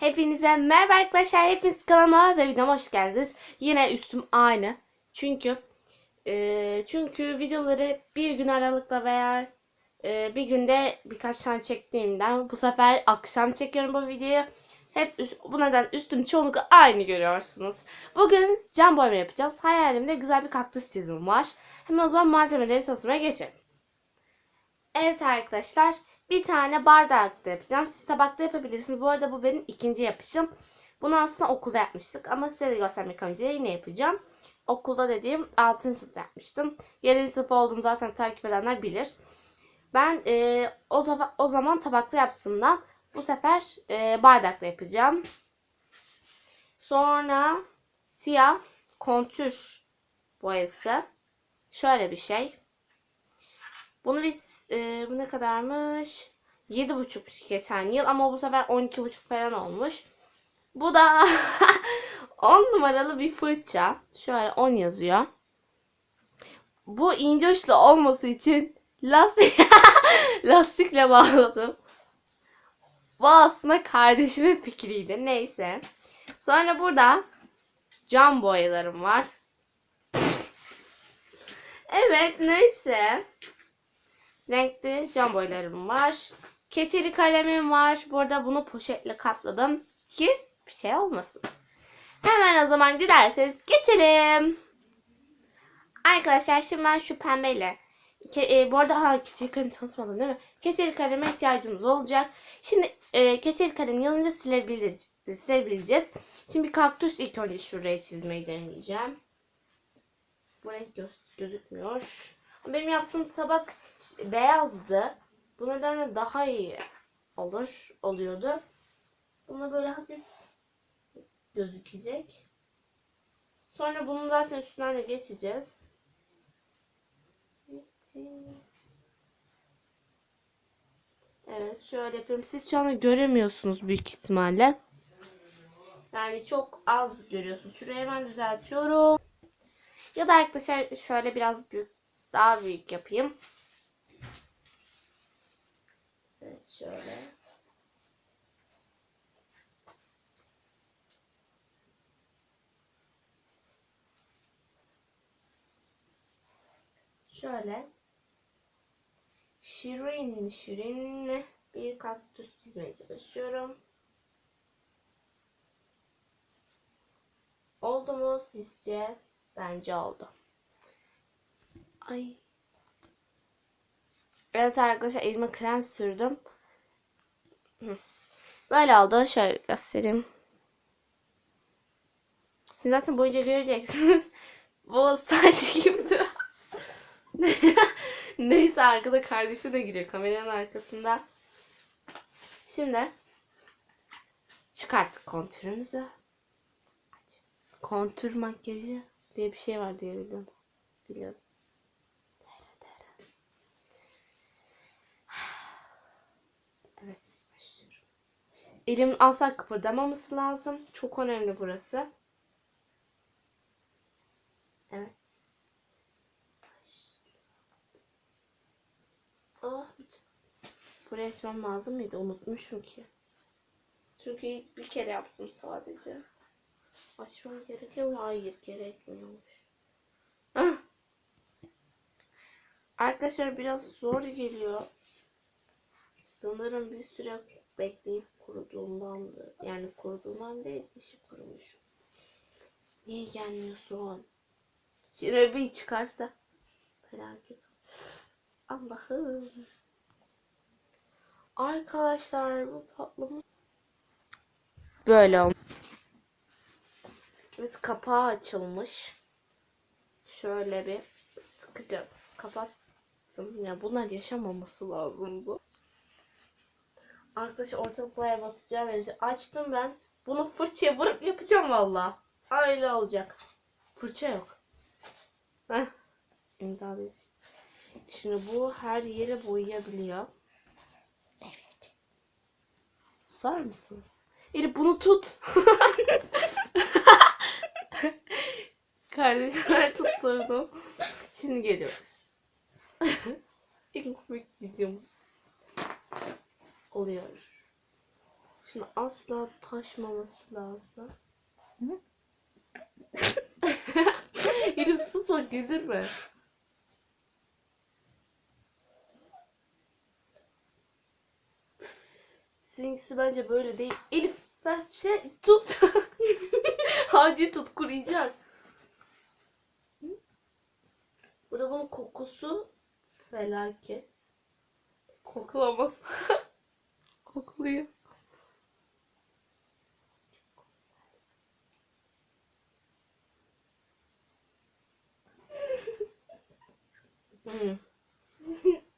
Hepinize merhaba arkadaşlar. Hepiniz kanalıma ve videoma hoş geldiniz. Yine üstüm aynı. Çünkü e, çünkü videoları bir gün aralıkla veya e, bir günde birkaç tane çektiğimden bu sefer akşam çekiyorum bu videoyu. Hep üst, bu neden üstüm çoğunlukla aynı görüyorsunuz. Bugün cam boyama yapacağız. Hayalimde güzel bir kaktüs çizimim var. Hemen o zaman malzemeleri satmaya geçelim. Evet arkadaşlar bir tane bardakta yapacağım. Siz tabakta yapabilirsiniz. Bu arada bu benim ikinci yapışım. Bunu aslında okulda yapmıştık ama size de göstermek amacıyla yine yapacağım. Okulda dediğim 6. sınıfta yapmıştım. 7. sınıf olduğumu zaten takip edenler bilir. Ben e, o, zaman, o zaman tabakta yaptığımdan bu sefer e, bardakta yapacağım. Sonra siyah kontür boyası. Şöyle bir şey. Bunu biz e, bu ne kadarmış? 7,5 geçen yıl ama bu sefer 12,5 falan olmuş. Bu da 10 numaralı bir fırça. Şöyle 10 yazıyor. Bu ince uçlu olması için lastik lastikle bağladım. Bu aslında kardeşimin fikriydi. Neyse. Sonra burada cam boyalarım var. Evet neyse. Renkli cam boyalarım var. Keçeli kalemim var. Burada bunu poşetle katladım ki bir şey olmasın. Hemen o zaman dilerseniz geçelim. Arkadaşlar şimdi ben şu pembeyle Ke, e, bu arada ha keçeli kalemi tanıtmadım değil mi? Keçeli kaleme ihtiyacımız olacak. Şimdi e, keçeli kalem yanınca silebilir, silebileceğiz. Şimdi bir kaktüs ilk önce şuraya çizmeyi deneyeceğim. Bu renk göz, gözükmüyor. Benim yaptığım tabak beyazdı. Bu nedenle daha iyi olur oluyordu. Buna böyle hafif gözükecek. Sonra bunu zaten üstünden de geçeceğiz. Evet şöyle yapıyorum. Siz şu anda göremiyorsunuz büyük ihtimalle. Yani çok az görüyorsunuz. Şurayı hemen düzeltiyorum. Ya da arkadaşlar şöyle biraz büyük daha büyük yapayım. Evet şöyle. Şöyle. Şirin şirin bir kaktüs çizmeye çalışıyorum. Oldu mu sizce? Bence oldu. Ay. Evet arkadaşlar elime krem sürdüm. Böyle oldu. Şöyle göstereyim. Siz zaten boyunca göreceksiniz. Bu saç gibi. Neyse arkada kardeşi de giriyor kameranın arkasında. Şimdi çıkarttık kontürümüzü. Kontür makyajı diye bir şey var diye biliyorum. Biliyorum. Evet. Elim asla kıpırdamaması lazım. Çok önemli burası. Evet. Ah, buraya açmam lazım mıydı? Unutmuşum ki. Çünkü bir kere yaptım sadece. Açmam gerekiyor mu? Hayır gerekmiyormuş. Ah. Arkadaşlar biraz zor geliyor. Sanırım bir süre bekleyip kuruduğundandı. Yani kuruduğundan değil dişi kurumuş. Niye gelmiyorsun? Şimdi bir çıkarsa felaket. Allah'ım. Arkadaşlar bu patlamış. Böyle olmuş. Evet kapağı açılmış. Şöyle bir sıkıca kapattım. Ya bunlar yaşamaması lazımdı. Arkadaşlar ortalık bayağı batacağım. Açtım ben. Bunu fırçaya vurup yapacağım valla. Öyle olacak. Fırça yok. Heh. İmdat işte. Şimdi bu her yere boyayabiliyor. Evet. Sar mısınız? Elif bunu tut. Kardeşime tutturdum. Şimdi geliyoruz. İlk videomuz oluyor. Şimdi asla taşmaması lazım. Elif sus bak güldürme. Sizinkisi bence böyle değil. Elif ver şey tut. Hacı tut kuruyacak. Burada bunun kokusu felaket. 好可怜。嗯。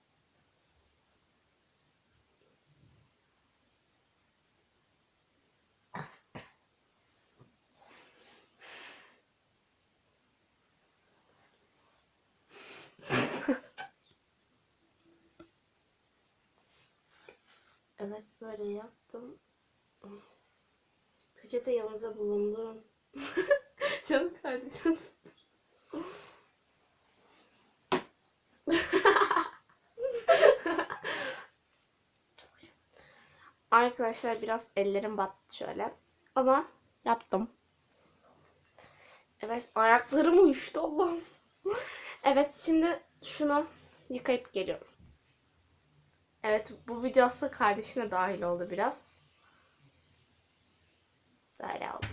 Evet böyle yaptım. Peçete yanınıza bulundurun. Canım kardeşim. Arkadaşlar biraz ellerim battı şöyle. Ama yaptım. Evet ayaklarım uyuştu Allah'ım. evet şimdi şunu yıkayıp geliyorum. Evet bu video aslında kardeşime dahil oldu biraz. Böyle oldu.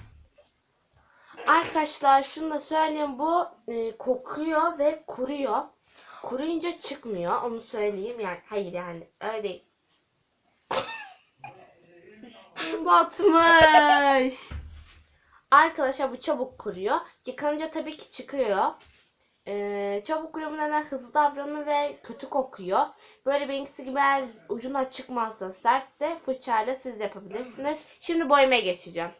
Arkadaşlar şunu da söyleyeyim bu e, kokuyor ve kuruyor. Kuruyunca çıkmıyor onu söyleyeyim yani hayır yani öyle değil. Batmış. Arkadaşlar bu çabuk kuruyor. Yıkanınca tabii ki çıkıyor. Ee, çabuk neden hızlı davranıyor ve kötü kokuyor. Böyle benimkisi gibi eğer ucuna çıkmazsa sertse fırçayla siz de yapabilirsiniz. Şimdi boyamaya geçeceğim.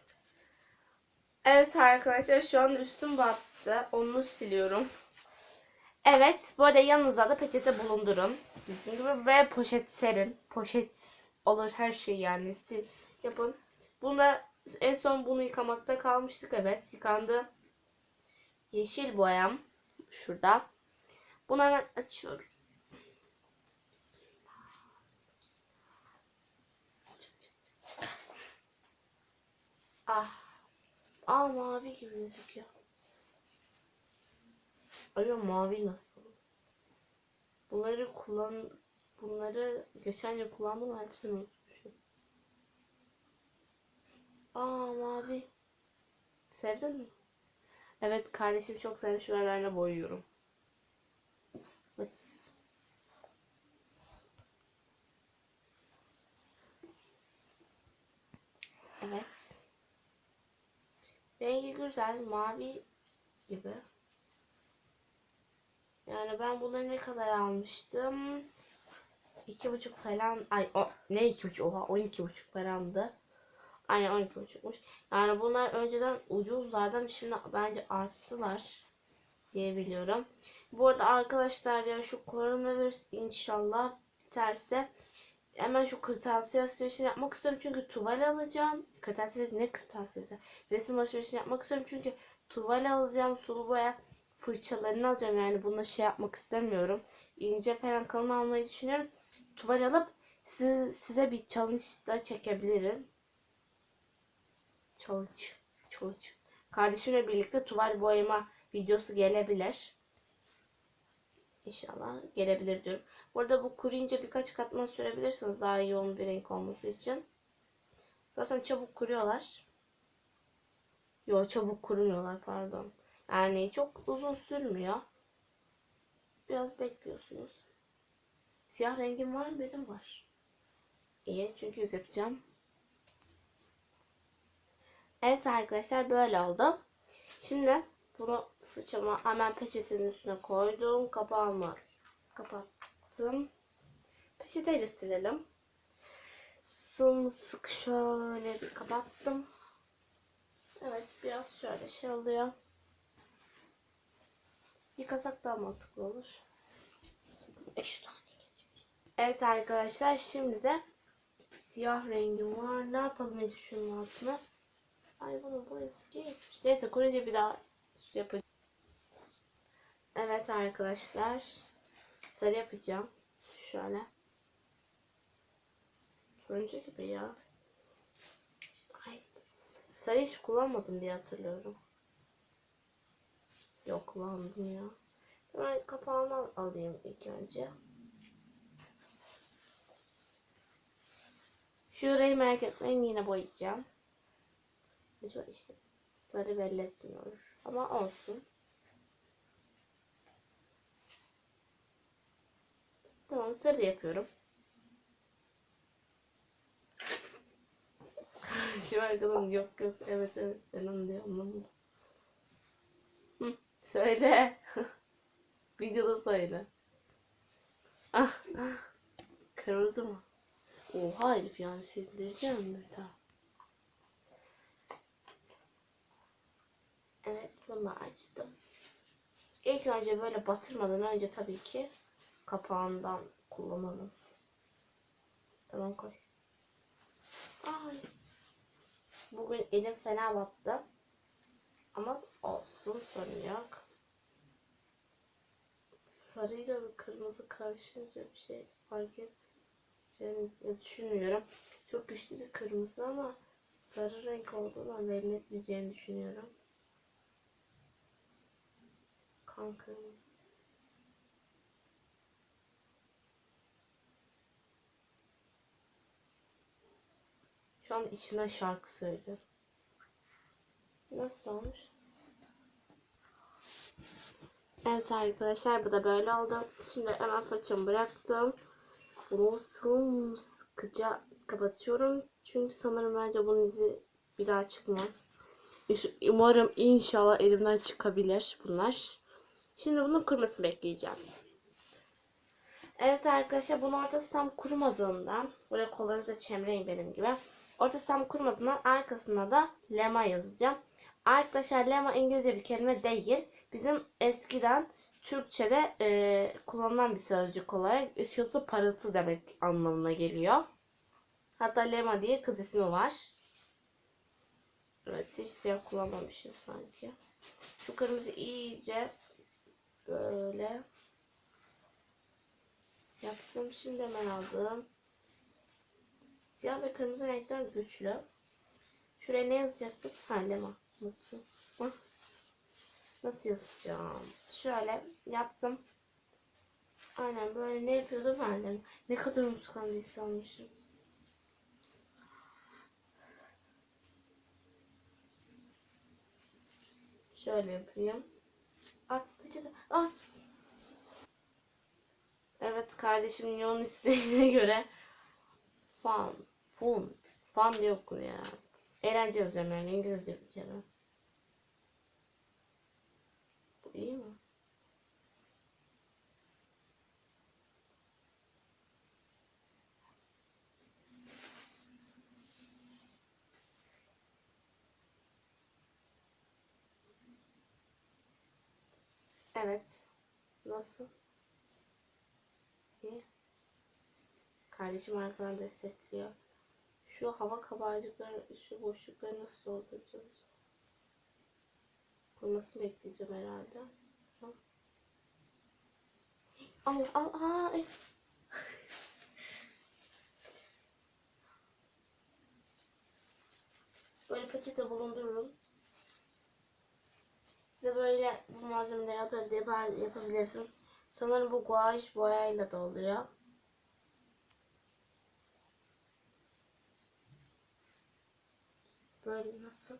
Evet arkadaşlar şu an üstüm battı. Onu siliyorum. Evet bu arada yanınıza da peçete bulundurun. Bizim gibi ve poşet serin. Poşet olur her şey yani sil yapın. Bunda en son bunu yıkamakta kalmıştık. Evet yıkandı. Yeşil boyam şurada. Bunu hemen açıyorum. Ah. Aa mavi gibi gözüküyor. Acaba mavi nasıl? Bunları kullan bunları geçen yıl kullandım hepsini unutmuşum. Aa mavi. Sevdin mi? Evet kardeşim çok sevmiş şuralarına boyuyorum. Evet. Evet. Rengi güzel. Mavi gibi. Yani ben bunları ne kadar almıştım? İki buçuk falan. Ay o, ne iki buçuk? Oha on iki buçuk falandı. Aynen on iki buçukmuş. Yani bunlar önceden ucuzlardan şimdi bence arttılar diye biliyorum. Bu arada arkadaşlar ya şu koronavirüs inşallah biterse hemen şu kırtasiye alışverişini yapmak istiyorum çünkü tuval alacağım. Kırtasiye ne kırtasiyesi? Resim alışverişini yapmak istiyorum çünkü tuval alacağım, sulu boya fırçalarını alacağım yani bununla şey yapmak istemiyorum. İnce falan kalın almayı düşünüyorum. Tuval alıp siz, size bir challenge da çekebilirim. Challenge. Challenge. Kardeşimle birlikte tuval boyama videosu gelebilir. İnşallah gelebilir diyorum. Burada bu kuruyunca birkaç katman sürebilirsiniz daha yoğun bir renk olması için. Zaten çabuk kuruyorlar. Yo çabuk kurumuyorlar pardon. Yani çok uzun sürmüyor. Biraz bekliyorsunuz. Siyah rengim var mı? Benim var. İyi çünkü yüz yapacağım. Evet arkadaşlar böyle oldu. Şimdi bunu fırçamı hemen peçetenin üstüne koydum. Kapağımı kapattım. Peçeteyle silelim. Sımsık şöyle bir kapattım. Evet biraz şöyle şey oluyor. Yıkasak daha mantıklı olur. 5 tane Evet arkadaşlar şimdi de siyah rengim var. Ne yapalım Elif şunun altına? Ay bunun boyası geçmiş. Neyse kurunca bir daha yapacağım. Evet arkadaşlar. Sarı yapacağım. Şöyle. Turuncu gibi ya. Sarı hiç kullanmadım diye hatırlıyorum. Yok kullandım ya. Ben kapağını alayım ilk önce. Şurayı merak etmeyin yine boyayacağım. Acaba işte sarı belli etmiyor. Ama olsun. Tamam sarı yapıyorum. Şu arkadan yok yok evet evet ben onu diyor anlamadım. Hı, söyle. Videoda söyle. Ah, ah. Kırmızı mı? Oha Elif yani sildireceğim mi? Tamam. Evet bunu açtım. İlk önce böyle batırmadan önce tabii ki kapağından kullanalım. Tamam koy. Ay. Bugün elim fena battı. Ama olsun sorun yok. Sarıyla ve kırmızı karışınca bir şey fark edeceğimi düşünmüyorum. Çok güçlü bir kırmızı ama sarı renk olduğunu belli etmeyeceğini düşünüyorum. Kan kırmızı. Şu an içimden şarkı söylüyorum. Nasıl olmuş? Evet arkadaşlar bu da böyle oldu. Şimdi hemen fırçamı bıraktım. Bunu sıkıca kapatıyorum. Çünkü sanırım bence bunun izi bir daha çıkmaz. Umarım inşallah elimden çıkabilir bunlar. Şimdi bunun kurumasını bekleyeceğim. Evet arkadaşlar bunun ortası tam kurumadığından buraya kollarınızı çemreyin benim gibi. Ortası tam kurumadığından arkasına da lema yazacağım. Arkadaşlar lema İngilizce bir kelime değil. Bizim eskiden Türkçe'de e, kullanılan bir sözcük olarak ışıltı parıltı demek anlamına geliyor. Hatta lema diye kız ismi var. Evet hiç siyah kullanmamışım sanki. Şu kırmızı iyice böyle yaptım. Şimdi hemen aldım. Siyah ve kırmızı renkler güçlü. Şuraya ne yazacaktık? Ha lema. Mutlu. Nasıl yazacağım? Şöyle yaptım. Aynen böyle ne yapıyordum ben. Ne kadar unutkan bir insanmışım. Şöyle yapayım. Ay peçete. Ay. Evet kardeşim yoğun isteğine göre fan, fun, fan diye okunuyor yani. Eğlence yazacağım yani İngilizce bir kere. Bu iyi mi? Evet. Nasıl? İyi. Kardeşim arkadan destekliyor. Şu hava kabarcıkları, şu boşlukları nasıl dolduracağız? Kurumasını bekleyeceğim herhalde. Al al al. Böyle peçete bulundururum. Size böyle bu malzemeleri yapar, yapabilirsiniz. Sanırım bu guaj boyayla da oluyor. Böyle nasıl?